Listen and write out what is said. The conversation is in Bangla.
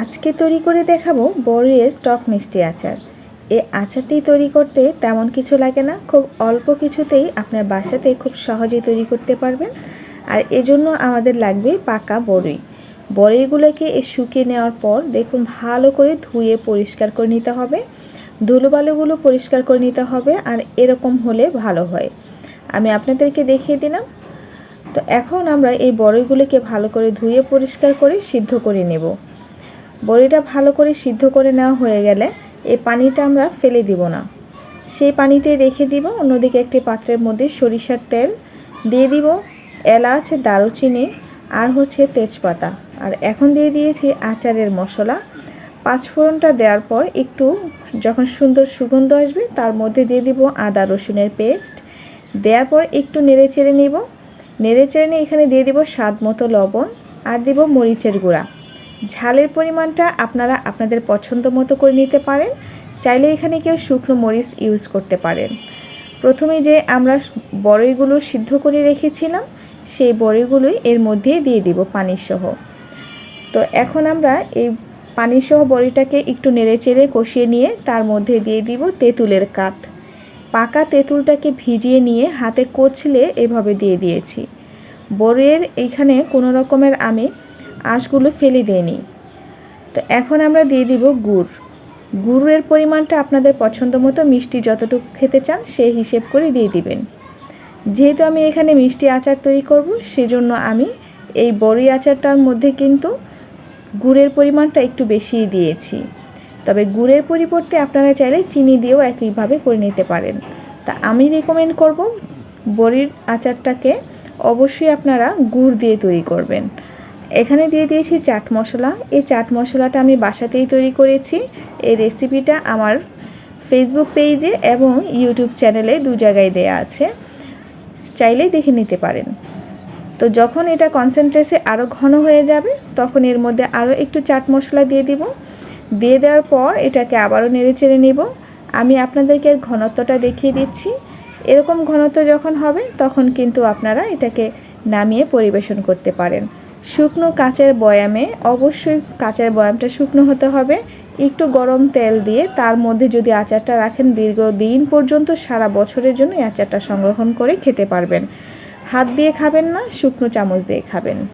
আজকে তৈরি করে দেখাবো বড়ের টক মিষ্টি আচার। এই আচারটি তৈরি করতে তেমন কিছু লাগে না, খুব অল্প কিছুতেই আপনার বাসাতে খুব সহজেই তৈরি করতে পারবেন। আর এজন্য আমাদের লাগবে পাকা বড়ই বড়িগুলোকে এ শুকিয়ে নেওয়ার পর দেখুন ভালো করে ধুয়ে পরিষ্কার করে নিতে হবে। ধুলোবালুগুলো পরিষ্কার করে নিতে হবে আর এরকম হলে ভালো হয়। আমি আপনাদেরকে দেখিয়ে দিলাম। তো এখন আমরা এই বড়িগুলোকে ভালো করে ধুয়ে পরিষ্কার করে সিদ্ধ করে নেব। বড়িটা ভালো করে সিদ্ধ করে নেওয়া হয়ে গেলে এই পানিটা আমরা ফেলে দিব না। সেই পানিতে রেখে দিব, অন্যদিকে একটি পাত্রের মধ্যে সরিষার তেল দিয়ে দিব, এলাচ, দারুচিনি আর হচ্ছে তেজপাতা। আর এখন দিয়ে দিয়েছি আচারের মশলা। পাঁচফোড়নটা দেওয়ার পর একটু যখন সুন্দর সুগন্ধ আসবে, তার মধ্যে দিয়ে দিব আদা রসুনের পেস্ট। দেওয়ার পর একটু নেড়ে চেড়ে নিব। নেড়ে চেড়ে নিয়ে এখানে দিয়ে দিব স্বাদ মতো লবণ আর দিব মরিচের গুঁড়া। ঝালের পরিমাণটা আপনারা আপনাদের পছন্দ মতো করে নিতে পারেন। চাইলে এখানে কেউ শুকনো মরিচ ইউজ করতে পারেন। প্রথমে যে আমরা বড়ইগুলো সিদ্ধ করে রেখেছিলাম, সেই বড়িগুলোই এর মধ্যে দিয়ে দিব পানি সহ তো এখন আমরা এই পানি সহ বড়িটাকে একটু নেড়ে চেড়ে কষিয়ে নিয়ে তার মধ্যে দিয়ে দিব তেঁতুলের কাত। পাকা তেঁতুলটাকে ভিজিয়ে নিয়ে হাতে কচলে এভাবে দিয়ে দিয়েছি। বড়ির এইখানে কোনো রকমের আমি আঁশগুলো ফেলে দিইনি তো এখন আমরা দিয়ে দিব গুড়। গুড়ের পরিমাণটা আপনাদের পছন্দ মতো মিষ্টি যতটুকু খেতে চান সেই হিসেব করে দিয়ে দিবেন। যেহেতু আমি এখানে মিষ্টি আচার তৈরি করব, সেজন্য আমি এই বড়ি আচারটার মধ্যে কিন্তু গুড়ের পরিমাণটা একটু বেশিই দিয়েছি। তবে গুড়ের পরিবর্তে আপনারা চাইলে চিনি দিয়েও একইভাবে করে নিতে পারেন। তা আমি রেকমেন্ড করব বড়ির আচারটাকে অবশ্যই আপনারা গুড় দিয়ে তৈরি করবেন। এখানে দিয়ে দিয়েছি চাট মশলা। এই চাট মশলাটা আমি বাসাতেই তৈরি করেছি। এই রেসিপিটা আমার ফেসবুক পেজে এবং ইউটিউব চ্যানেলে দু জায়গায় দেয়া আছে। চাইলেই দেখে নিতে পারেন। তো যখন এটা কনসেন্ট্রেসে আরও ঘন হয়ে যাবে, তখন এর মধ্যে আরও একটু চাট মশলা দিয়ে দিব। দিয়ে দেওয়ার পর এটাকে আবারও নেড়ে চেড়ে নিব। আমি আপনাদেরকে ঘনত্বটা দেখিয়ে দিচ্ছি। এরকম ঘনত্ব যখন হবে, তখন কিন্তু আপনারা এটাকে নামিয়ে পরিবেশন করতে পারেন। শুকনো কাচের বয়ামে, অবশ্যই কাচের বয়ামটা শুকনো হতে হবে। একটু গরম তেল দিয়ে তার মধ্যে যদি আচারটা রাখেন, দীর্ঘদিন পর্যন্ত সারা বছরের জন্য আচারটা সংরক্ষণ করে খেতে পারবেন। হাত দিয়ে খাবেন না, শুকনো চামচ দিয়ে খাবেন।